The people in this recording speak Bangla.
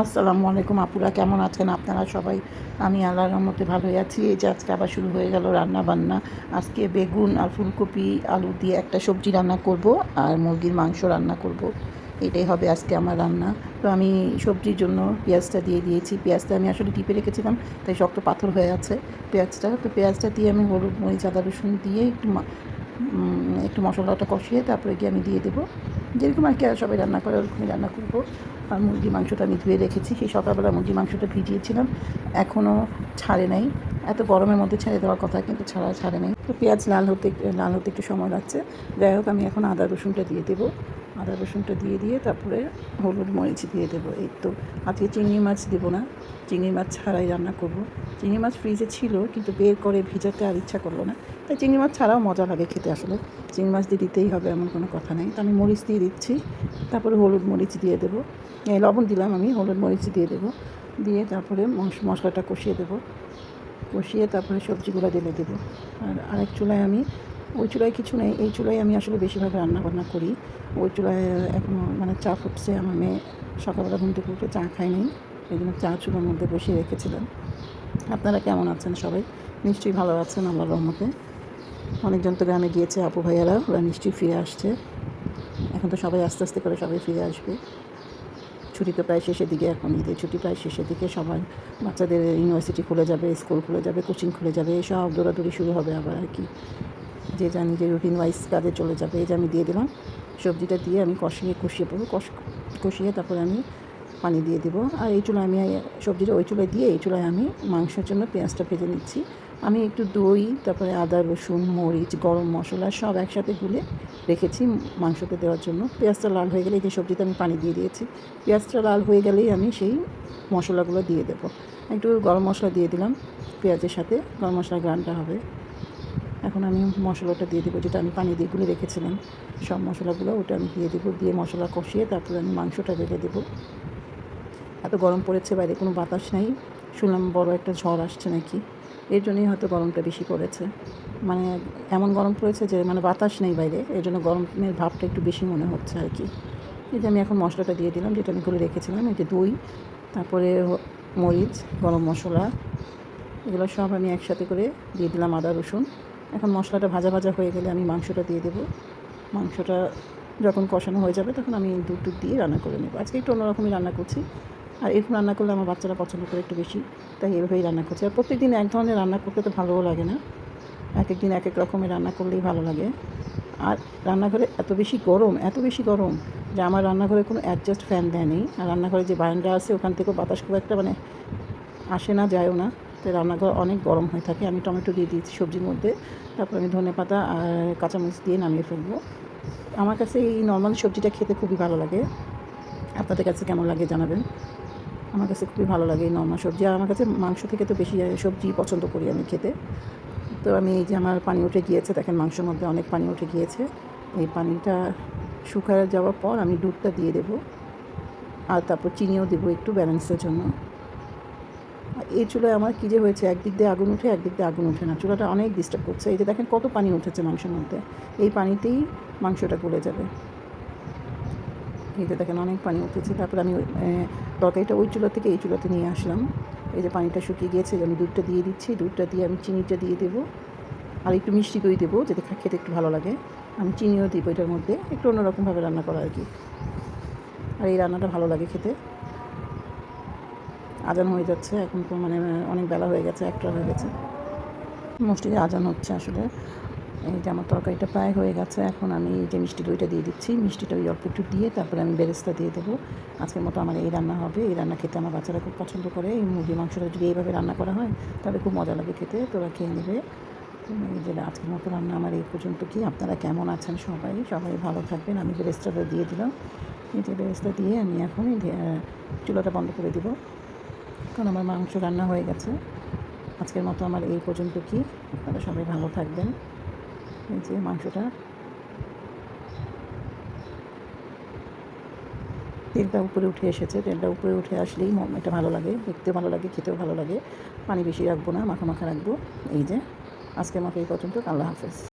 আসসালামু আলাইকুম, আপুরা কেমন আছেন? আপনারা সবাই, আমি আল্লাহর রহমতে ভালোই আছি। এই যে আজকে আবার শুরু হয়ে গেল রান্না বান্না আজকে বেগুন আর ফুলকপি, আলু দিয়ে একটা সবজি রান্না করব আর মুরগির মাংস রান্না করব। এটাই হবে আজকে আমার রান্না। তো আমি সবজির জন্য পেঁয়াজটা দিয়ে দিয়েছি। পেঁয়াজটা আমি আসলে টিপে রেখেছিলাম, তাই শক্ত পাথর হয়ে আছে পেঁয়াজটা। তো পেঁয়াজটা দিয়ে আমি হলুদ মরিচ, আদা রসুন দিয়ে একটু একটু মশলাটা কষিয়ে তারপরে গিয়ে আমি দিয়ে দেবো। যেরকম আর কি সবাই রান্না করে, ওরকমই রান্না করব। আর মুরগি মাংসটা আমি ধুয়ে রেখেছি, সেই সকালবেলা মুরগি মাংসটা ভিজিয়েছিলাম এখনও ছাড়ে নাই। এত গরমের মধ্যে ছেড়ে দেওয়ার কথা, কিন্তু ছাড়া ছাড়ে নাই। তো পেঁয়াজ লাল হতে লাল হতে একটু সময় লাগছে। যাই হোক, আমি এখন আদা রসুনটা দিয়ে দেবো। আদা রসুনটা দিয়ে দিয়ে তারপরে হলুদ মরিচ দিয়ে দেবো। এই তো আজকে চিংড়ি মাছ দেবো না, চিংড়ি মাছ ছাড়াই রান্না করব। চিংড়ি মাছ ফ্রিজে ছিল কিন্তু বের করে ভিজাতে আর ইচ্ছা করল না। তাই চিংড়ি মাছ ছাড়াও মজা লাগে খেতে আসলে। চিংড়ি মাছ দিয়ে দিতেই হবে এমন কোনো কথা নেই। তো আমি মরিচ দিয়ে দিচ্ছি, তারপরে হলুদ মরিচ দিয়ে দেবো। এই লবণ দিলাম আমি, হলুদ মরিচ দিয়ে দেবো। দিয়ে তারপরে মশ- মশলাটা কষিয়ে দেবো। কষিয়ে তারপরে সবজিগুলো ঢেলে দেবো। আর আরেক চুলায় আমি ওই কিছু নেই। এই চুলায় আমি আসলে বেশিরভাগ রান্না বান্না করি। ওই চুলায় এখন মানে চা ফুটছে। আমার মেয়ে সকালবেলা ঘুম থেকে উঠে চা খায়নি এই জন্য চা চুলার মধ্যে বসিয়ে রেখেছিলাম। আপনারা কেমন আছেন সবাই? নিশ্চয়ই ভালো আছেন আল্লাহর রহমতে। অনেকজন তো গ্রামে গিয়েছে, আপু ভাইয়ারা। ওরা নিশ্চয়ই ফিরে আসছে। এখন তো সবাই আস্তে আস্তে করে সবাই ফিরে আসবে। ছুটি তো প্রায় শেষের দিকে এখন। ঈদের ছুটি প্রায় শেষের দিকে। সবাই বাচ্চাদের ইউনিভার্সিটি খুলে যাবে, স্কুল খুলে যাবে, কোচিং খুলে যাবে। সব দৌড়াদৌড়ি শুরু হবে আবার আর কি। যে যে রুটিন ওয়াইজ কাজে চলে যাবে, এই যে আমি দিয়ে দিলাম। সবজিটা দিয়ে আমি কষিয়ে কষিয়ে পড়ব। কষ, কষিয়ে তারপরে আমি পানি দিয়ে দেবো। আর এই চুলায় আমি সবজিটা ওই চুলায় দিয়ে এই চুলায় আমি মাংসের জন্য পেঁয়াজটা ভেজে নিচ্ছি। আমি একটু দই, তারপরে আদা, রসুন, মরিচ, গরম মশলা সব একসাথে গুলে রেখেছি মাংসতে দেওয়ার জন্য। পেঁয়াজটা লাল হয়ে গেলে যে সবজিতে আমি পানি দিয়ে দিয়েছি। পেঁয়াজটা লাল হয়ে গেলেই আমি সেই মশলাগুলো দিয়ে দেবো। একটু গরম মশলা দিয়ে দিলাম পেঁয়াজের সাথে। গরম মশলার গ্রানটা হবে। এখন আমি মশলাটা দিয়ে দেবো, যেটা আমি পানি দিয়ে গুলে রেখেছিলাম। সব মশলাগুলো ওটা আমি দিয়ে দেবো, দিয়ে মশলা কষিয়ে তারপরে আমি মাংসটা রেখে দেবো। এত গরম পড়েছে বাইরে, কোনো বাতাস নেই। শুনলাম বড় একটা ঝড় আসছে নাকি। এর জন্যই হয়তো গরমটা বেশি পড়েছে। মানে এমন গরম পড়েছে যে মানে বাতাস নেই বাইরে, এর জন্য গরমের ভাবটা একটু বেশি মনে হচ্ছে আর কি। যে আমি এখন মশলাটা দিয়ে দিলাম, যেটা আমি করে রেখেছিলাম যে দই, তারপরে মরিচ, গরম মশলা, এগুলো সব আমি একসাথে করে দিয়ে দিলাম আদা, রসুন। এখন মশলাটা ভাজা ভাজা হয়ে গেলে আমি মাংসটা দিয়ে দেবো। মাংসটা যখন কষানো হয়ে যাবে তখন আমি দুধ টুধ দিয়ে রান্না করে নেব। আজকে একটু অন্যরকমই রান্না করছি। আর এরকম রান্না করলে আমার বাচ্চারা পছন্দ করে একটু বেশি। তাই এভাবেই রান্না করছি। আর প্রত্যেক দিন এক ধরনের রান্না করতে তো ভালোও লাগে না। এক এক দিন এক এক রকমের রান্না করলেই ভালো লাগে। আর রান্নাঘরে এত বেশি গরম, এত বেশি গরম যে আমার রান্নাঘরে কোনো অ্যাডজাস্ট ফ্যান দেয় নেই। আর রান্নাঘরে যে বারান্দা আছে ওখান থেকেও বাতাস খুব একটা মানে আসে না, যায়ও না। রান্নাঘর অনেক গরম হয়ে থাকে। আমি টমেটো দিয়ে দিয়েছি সবজির মধ্যে। তারপর আমি ধনে পাতা আর কাঁচামরিচ দিয়ে নামিয়ে ফেলব। আমার কাছে এই নর্মাল সবজিটা খেতে খুবই ভালো লাগে। আপনাদের কাছে কেমন লাগে জানাবেন। আমার কাছে খুবই ভালো লাগে এই নর্মাল সবজি। আর আমার কাছে মাংস থেকে তো বেশি সবজি পছন্দ করি আমি খেতে। তো আমি এই যে আমার পানি উঠে গিয়েছে, দেখেন মাংসের মধ্যে অনেক পানি উঠে গিয়েছে। এই পানিটা শুকায় যাওয়ার পর আমি দুধটা দিয়ে দেবো। আর তারপর চিনিও দেবো একটু ব্যালেন্সের জন্য। এই চুলায় আমার কী যে হয়েছে? একদিক দিয়ে আগুন উঠে, একদিক দিয়ে আগুন উঠে না। চুলাটা অনেক ডিস্টার্ব করছে। এই যে দেখেন কত পানি উঠেছে মাংসের মধ্যে। এই পানিতেই মাংসটা গলে যাবে। এই যে দেখেন অনেক পানি উঠেছে। তারপর আমি তরকারিটা ওই চুলা থেকে এই চুলাতে নিয়ে আসলাম। এই যে পানিটা শুকিয়ে গিয়েছে আমি দুধটা দিয়ে দিচ্ছি। দুধটা দিয়ে আমি চিনিটা দিয়ে দেবো। আর একটু মিষ্টি দই দেবো যাতে খেতে একটু ভালো লাগে। আমি চিনিও দিব এটার মধ্যে। একটু অন্যরকমভাবে রান্না করা আর কি। আর এই রান্নাটা ভালো লাগে খেতে। আজান হয়ে যাচ্ছে, এখন তো মানে অনেক বেলা হয়ে গেছে, একটা হয়ে গেছে। মসজিদে আজান হচ্ছে আসলে। এই যে আমার তরকারিটা প্রায় হয়ে গেছে, এখন আমি এই যে মিষ্টি দইটা দিয়ে দিচ্ছি, মিষ্টিটা ওই অল্প একটু দিয়ে তারপরে আমি বেরেস্তা দিয়ে দেবো। আজকের মতো আমার এই রান্না হবে, এই রান্না খেতে আমার বাচ্চারা খুব পছন্দ করে। এই মুরগি মাংসটা যদি এইভাবে রান্না করা হয়, তাহলে খুব মজা লাগে খেতে, তোরা খেয়ে নেবে। এই যে আজকের মতো রান্না আমার এই পর্যন্ত কি? আপনারা কেমন আছেন সবাই? সবাই ভালো থাকবেন, আমি বেরেস্তাটা দিয়ে দিলাম। এই যে বেরেস্তা দিয়ে আমি এখন চুলাটা বন্ধ করে দিব। কারণ আমার মাংস রান্না হয়ে গেছে। আজকের মতো আমার এই পর্যন্ত কি। আপনারা সবাই ভালো থাকবেন। এই যে মাংসটা। তেলটা উপরে উঠে এসেছে। তেলটা উপরে উঠে আসলেই এটা ভালো লাগে। দেখতে ভালো লাগে, খেতেও ভালো লাগে। পানি বেশি রাখব না, মাখা মাখা রাখব। এই যে, আজকের মতো এই পর্যন্ত। আল্লাহ হাফেজ।